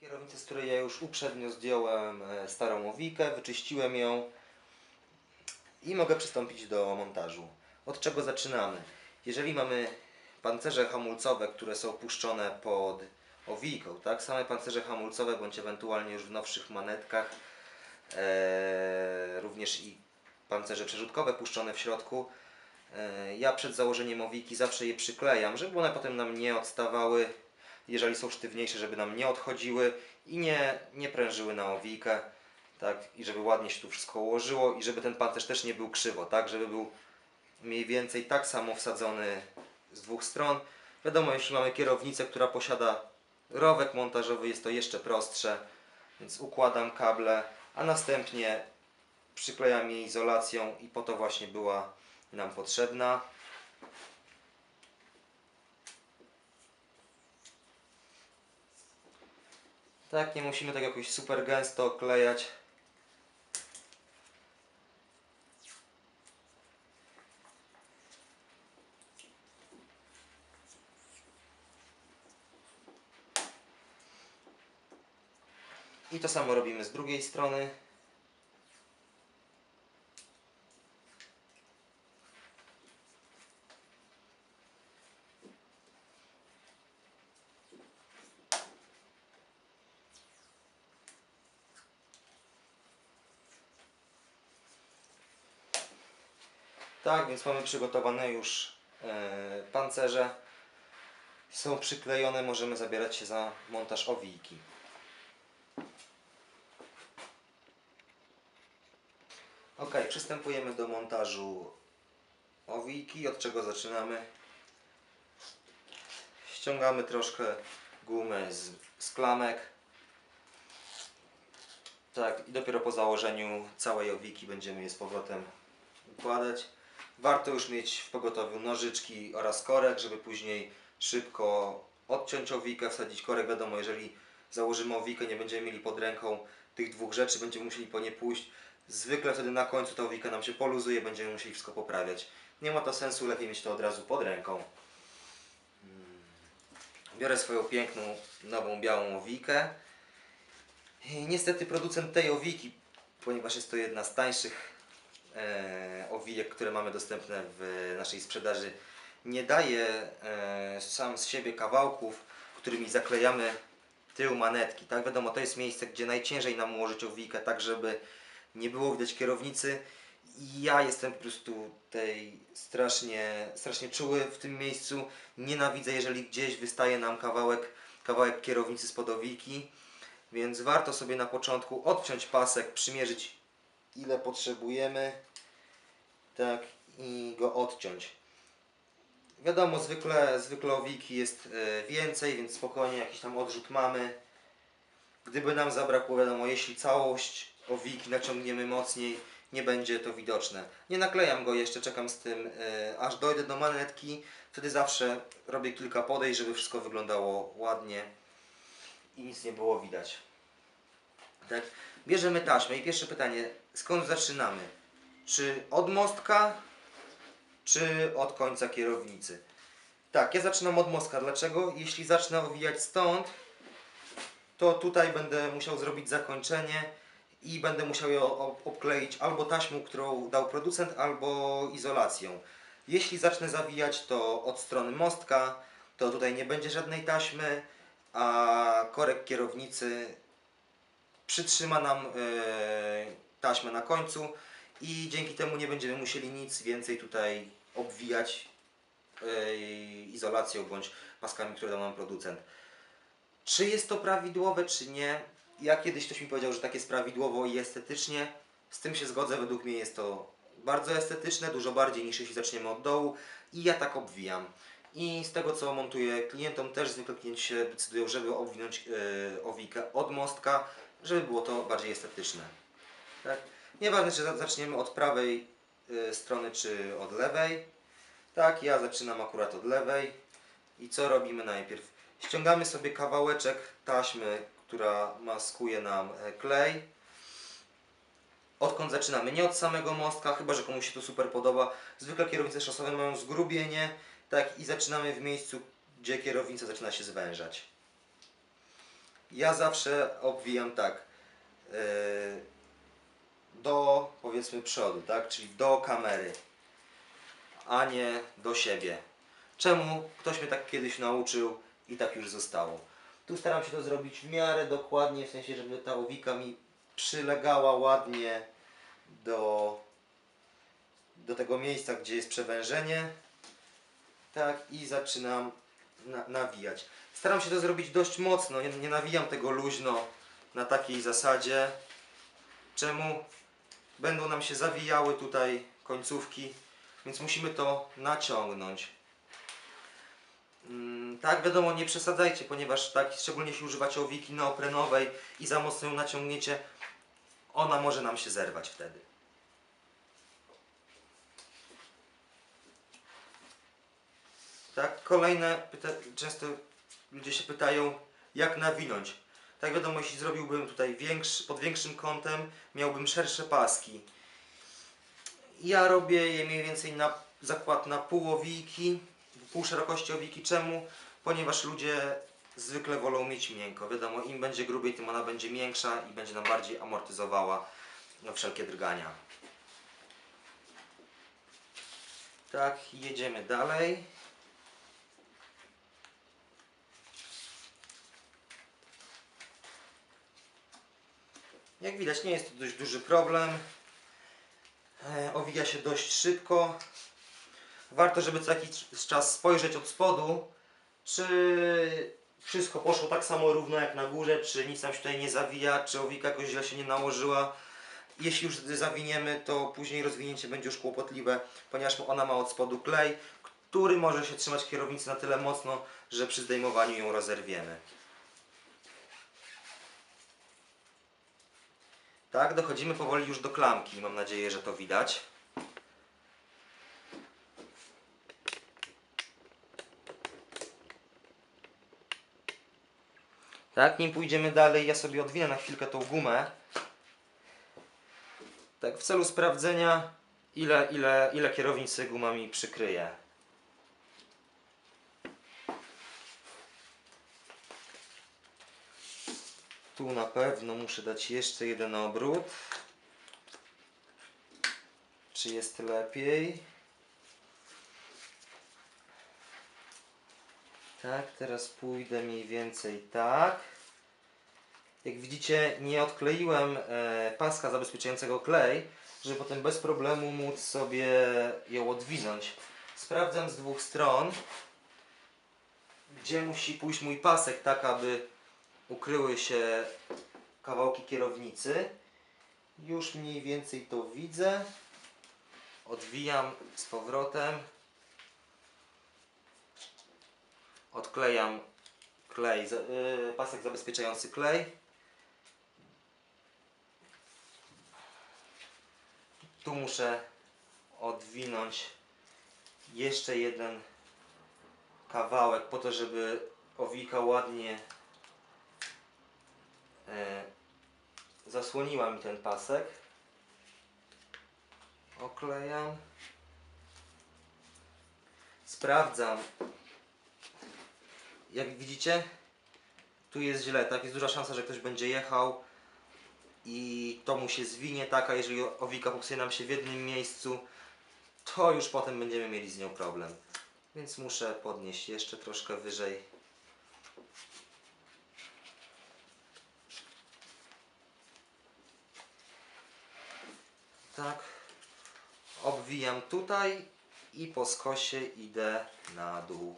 Kierownicę, z której ja już uprzednio zdjąłem e, starą owikę, wyczyściłem ją i mogę przystąpić do montażu. Od czego zaczynamy? Jeżeli mamy pancerze hamulcowe, które są puszczone pod owijką, tak? Same pancerze hamulcowe, bądź ewentualnie już w nowszych manetkach, e, również i pancerze przerzutkowe puszczone w środku, e, ja przed założeniem owijki zawsze je przyklejam, żeby one potem nam nie odstawały, jeżeli są sztywniejsze, żeby nam nie odchodziły i nie, nie prężyły na owijkę, tak, i żeby ładnie się tu wszystko ułożyło i żeby ten pancerz też nie był krzywo, tak, żeby był mniej więcej tak samo wsadzony z dwóch stron. Wiadomo, jeśli mamy kierownicę, która posiada rowek montażowy, jest to jeszcze prostsze, więc układam kable, a następnie przyklejam je izolacją i po to właśnie była nam potrzebna. Tak, nie musimy tak jakoś super gęsto klejać. I to samo robimy z drugiej strony. Tak, więc mamy przygotowane już e, pancerze. Są przyklejone, możemy zabierać się za montaż owijki. Ok, przystępujemy do montażu owijki. Od czego zaczynamy? Ściągamy troszkę gumy z, z klamek. Tak, i dopiero po założeniu całej owijki będziemy je z powrotem układać. Warto już mieć w pogotowiu nożyczki oraz korek, żeby później szybko odciąć owijkę, wsadzić korek. Wiadomo, jeżeli założymy owijkę, nie będziemy mieli pod ręką tych dwóch rzeczy, będziemy musieli po nie pójść. Zwykle wtedy na końcu ta owijka nam się poluzuje, będziemy musieli wszystko poprawiać. Nie ma to sensu, lepiej mieć to od razu pod ręką. Mm. Biorę swoją piękną, nową, białą owijkę. I niestety producent tej owijki, ponieważ jest to jedna z tańszych owijek, które mamy dostępne w naszej sprzedaży, nie daje e, sam z siebie kawałków, którymi zaklejamy tył manetki. Tak wiadomo, to jest miejsce, gdzie najciężej nam ułożyć owijkę, tak żeby nie było widać kierownicy. I ja jestem po prostu tej strasznie, strasznie czuły w tym miejscu. Nienawidzę, jeżeli gdzieś wystaje nam kawałek, kawałek kierownicy spod owijki. Więc warto sobie na początku odciąć pasek, przymierzyć ile potrzebujemy. Tak, i go odciąć. Wiadomo, zwykle, zwykle owijki jest e, więcej, więc spokojnie jakiś tam odrzut mamy. Gdyby nam zabrakło, wiadomo, jeśli całość owijki naciągniemy mocniej, nie będzie to widoczne. Nie naklejam go jeszcze, czekam z tym e, aż dojdę do manetki. Wtedy zawsze robię kilka podejść, żeby wszystko wyglądało ładnie i nic nie było widać. Tak, bierzemy taśmę i pierwsze pytanie, skąd zaczynamy? Czy od mostka, czy od końca kierownicy? Tak, ja zaczynam od mostka. Dlaczego? Jeśli zacznę owijać stąd, to tutaj będę musiał zrobić zakończenie i będę musiał ob- obkleić albo taśmą, którą dał producent, albo izolacją. Jeśli zacznę zawijać to od strony mostka, to tutaj nie będzie żadnej taśmy, a korek kierownicy przytrzyma nam e, taśmę na końcu i dzięki temu nie będziemy musieli nic więcej tutaj obwijać e, izolacją bądź paskami, które dał nam producent. Czy jest to prawidłowe, czy nie? Ja kiedyś ktoś mi powiedział, że tak jest prawidłowo i estetycznie. Z tym się zgodzę, według mnie jest to bardzo estetyczne, dużo bardziej niż jeśli zaczniemy od dołu i ja tak obwijam. I z tego co montuję klientom, też zwykle klienci się decydują, żeby obwinąć yy, owijkę od mostka, żeby było to bardziej estetyczne. Tak? Nieważne, czy za- zaczniemy od prawej y, strony, czy od lewej. Tak, ja zaczynam akurat od lewej. I co robimy najpierw? Ściągamy sobie kawałeczek taśmy, która maskuje nam e, klej. Odkąd zaczynamy? Nie od samego mostka, chyba że komuś się to super podoba. Zwykle kierownice szosowe mają zgrubienie, tak i zaczynamy w miejscu, gdzie kierownica zaczyna się zwężać. Ja zawsze obwijam tak. yy, do powiedzmy przodu, tak? Czyli do kamery, a nie do siebie. Czemu? Ktoś mnie tak kiedyś nauczył i tak już zostało. Tu staram się to zrobić w miarę dokładnie, w sensie, żeby ta owika mi przylegała ładnie do, do tego miejsca, gdzie jest przewężenie. Tak, i zaczynam na, nawijać. Staram się to zrobić dość mocno, nie, nie nawijam tego luźno na takiej zasadzie. Czemu? Będą nam się zawijały tutaj końcówki, więc musimy to naciągnąć. Mm, tak, wiadomo, nie przesadzajcie, ponieważ tak, szczególnie jeśli używacie owiki neoprenowej i za mocno ją naciągniecie, ona może nam się zerwać wtedy. Tak, kolejne, często ludzie się pytają, jak nawinąć. Tak wiadomo, jeśli zrobiłbym tutaj większy, pod większym kątem, miałbym szersze paski. Ja robię je mniej więcej na zakład na pół owiki, pół szerokości owiki. Czemu? Ponieważ ludzie zwykle wolą mieć miękko. Wiadomo, im będzie grubiej, tym ona będzie większa i będzie nam bardziej amortyzowała no, wszelkie drgania. Tak, jedziemy dalej. Jak widać, nie jest to dość duży problem. E, Owija się dość szybko. Warto, żeby co jakiś czas spojrzeć od spodu, czy wszystko poszło tak samo równo jak na górze, czy nic nam się tutaj nie zawija, czy owika jakoś źle się nie nałożyła. Jeśli już zawiniemy, to później rozwinięcie będzie już kłopotliwe, ponieważ ona ma od spodu klej, który może się trzymać kierownicy na tyle mocno, że przy zdejmowaniu ją rozerwiemy. Tak, dochodzimy powoli już do klamki. Mam nadzieję, że to widać. Tak, nim pójdziemy dalej, ja sobie odwinę na chwilkę tą gumę. Tak, w celu sprawdzenia, ile, ile, ile kierownicy guma mi przykryje. Tu na pewno muszę dać jeszcze jeden obrót. Czy jest lepiej? Tak, teraz pójdę mniej więcej tak. Jak widzicie, nie odkleiłem e, paska zabezpieczającego klej, żeby potem bez problemu móc sobie ją odwinąć. Sprawdzam z dwóch stron, gdzie musi pójść mój pasek, tak aby ukryły się kawałki kierownicy. Już mniej więcej to widzę. Odwijam z powrotem. Odklejam klej, yy, pasek zabezpieczający klej. Tu muszę odwinąć jeszcze jeden kawałek po to, żeby owika ładnie zasłoniła mi ten pasek. Oklejam. Sprawdzam. Jak widzicie, tu jest źle, tak? Jest duża szansa, że ktoś będzie jechał i to mu się zwinie tak, a jeżeli owika popsuje nam się w jednym miejscu, to już potem będziemy mieli z nią problem. Więc muszę podnieść jeszcze troszkę wyżej. Tak. Obwijam tutaj i po skosie idę na dół.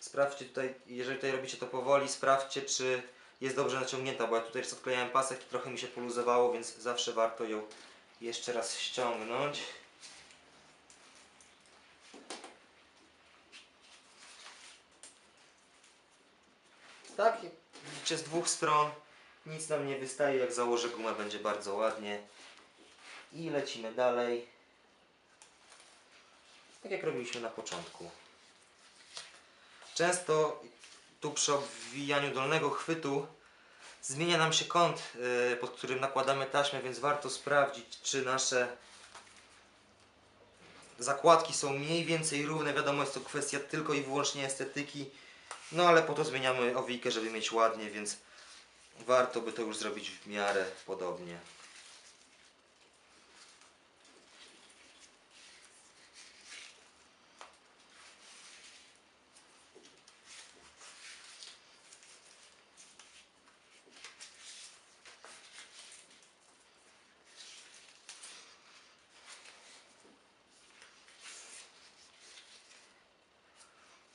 Sprawdźcie tutaj, jeżeli tutaj robicie to powoli, sprawdźcie czy jest dobrze naciągnięta, bo ja tutaj odklejałem pasek i trochę mi się poluzowało, więc zawsze warto ją jeszcze raz ściągnąć. Tak, widzicie z dwóch stron nic nam nie wystaje, jak założę gumę będzie bardzo ładnie. I lecimy dalej. Tak jak robiliśmy na początku. Często tu przy obwijaniu dolnego chwytu zmienia nam się kąt, yy, pod którym nakładamy taśmę, więc warto sprawdzić, czy nasze zakładki są mniej więcej równe, wiadomo jest to kwestia tylko i wyłącznie estetyki, no ale po to zmieniamy owijkę, żeby mieć ładnie, więc warto by to już zrobić w miarę podobnie.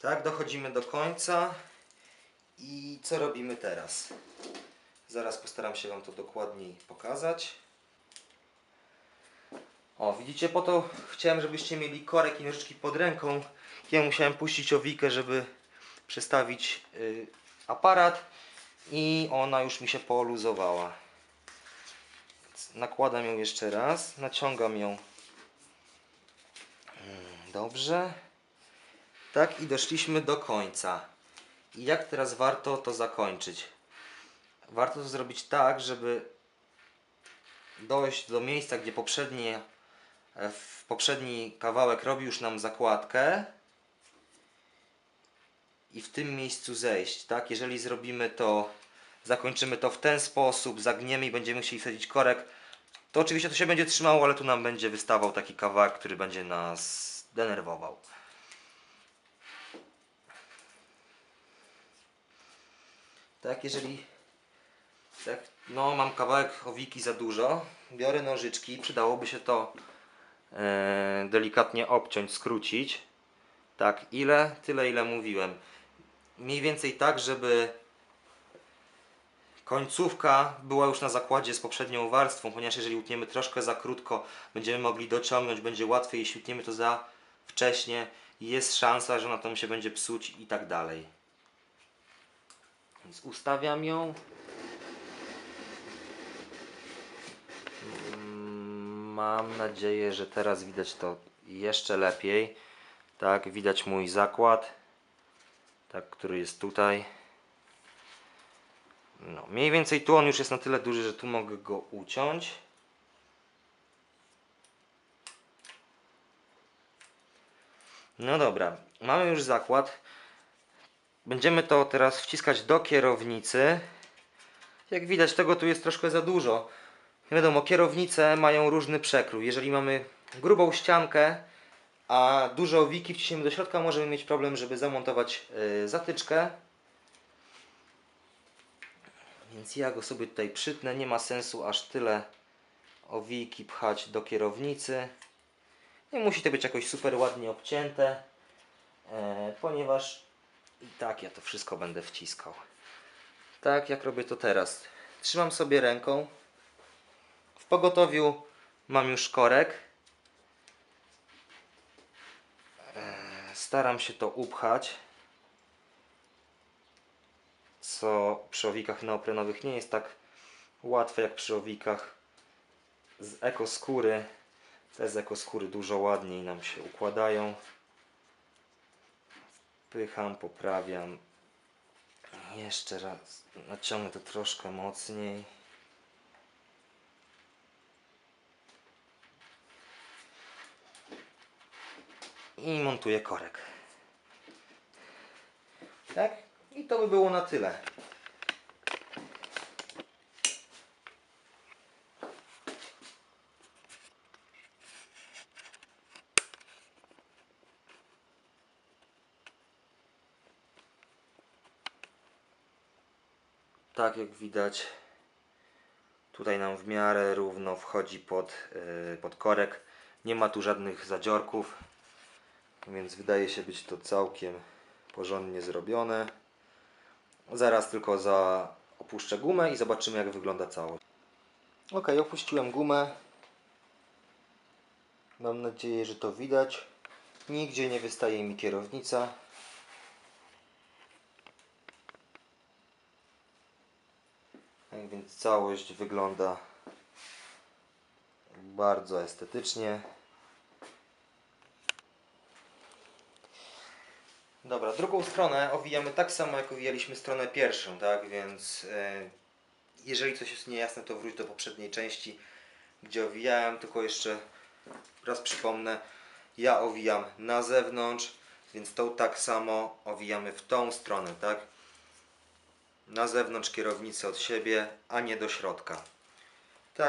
Tak, dochodzimy do końca. I co robimy teraz? Zaraz postaram się Wam to dokładniej pokazać. O, widzicie, po to chciałem, żebyście mieli korek i nożyczki pod ręką. Ja musiałem puścić owikę, żeby przestawić y, aparat i ona już mi się poluzowała. Nakładam ją jeszcze raz, naciągam ją. Mm, Dobrze. Tak i doszliśmy do końca. I jak teraz warto to zakończyć? Warto to zrobić tak, żeby dojść do miejsca, gdzie poprzednie, e, w poprzedni kawałek robi już nam zakładkę i w tym miejscu zejść, tak? Jeżeli zrobimy to, zakończymy to w ten sposób, zagniemy i będziemy musieli wsadzić korek, to oczywiście to się będzie trzymało, ale tu nam będzie wystawał taki kawałek, który będzie nas denerwował. Tak, jeżeli tak, no mam kawałek owiki za dużo, biorę nożyczki, przydałoby się to e, delikatnie obciąć, skrócić. Tak, ile? Tyle ile mówiłem. Mniej więcej tak, żeby końcówka była już na zakładzie z poprzednią warstwą, ponieważ jeżeli utniemy troszkę za krótko, będziemy mogli dociągnąć, będzie łatwiej, jeśli utniemy to za wcześnie, jest szansa, że ona tam się będzie psuć i tak dalej. Więc ustawiam ją. Mm, Mam nadzieję, że teraz widać to jeszcze lepiej. Tak, widać mój zakład, tak, który jest tutaj. No, mniej więcej tu on już jest na tyle duży, że tu mogę go uciąć. No dobra, mamy już zakład. Będziemy to teraz wciskać do kierownicy. Jak widać, tego tu jest troszkę za dużo. Wiadomo, kierownice mają różny przekrój. Jeżeli mamy grubą ściankę, a dużo owiki wciśniemy do środka, możemy mieć problem, żeby zamontować yy, zatyczkę. Więc ja go sobie tutaj przytnę. Nie ma sensu aż tyle owiki pchać do kierownicy. Nie musi to być jakoś super ładnie obcięte, e, ponieważ i tak ja to wszystko będę wciskał. Tak jak robię to teraz. Trzymam sobie ręką. W pogotowiu mam już korek. E, Staram się to upchać. Co przy owikach neoprenowych nie jest tak łatwe jak przy owikach z ekoskóry. Te z ekoskóry dużo ładniej nam się układają. Wpycham, poprawiam. Jeszcze raz naciągnę to troszkę mocniej. I montuję korek. Tak? I to by było na tyle. Tak jak widać, tutaj nam w miarę równo wchodzi pod, yy, pod korek. Nie ma tu żadnych zadziorków, więc wydaje się być to całkiem porządnie zrobione. Zaraz tylko za opuszczę gumę i zobaczymy jak wygląda całość. Ok, opuściłem gumę. Mam nadzieję, że to widać. Nigdzie nie wystaje mi kierownica. Tak więc całość wygląda bardzo estetycznie. Dobra, drugą stronę owijamy tak samo jak owijaliśmy stronę pierwszą, tak? Więc e, jeżeli coś jest niejasne, to wróć do poprzedniej części, gdzie owijałem, tylko jeszcze raz przypomnę. Ja owijam na zewnątrz, więc tą tak samo owijamy w tą stronę, tak? Na zewnątrz kierownicy od siebie, a nie do środka.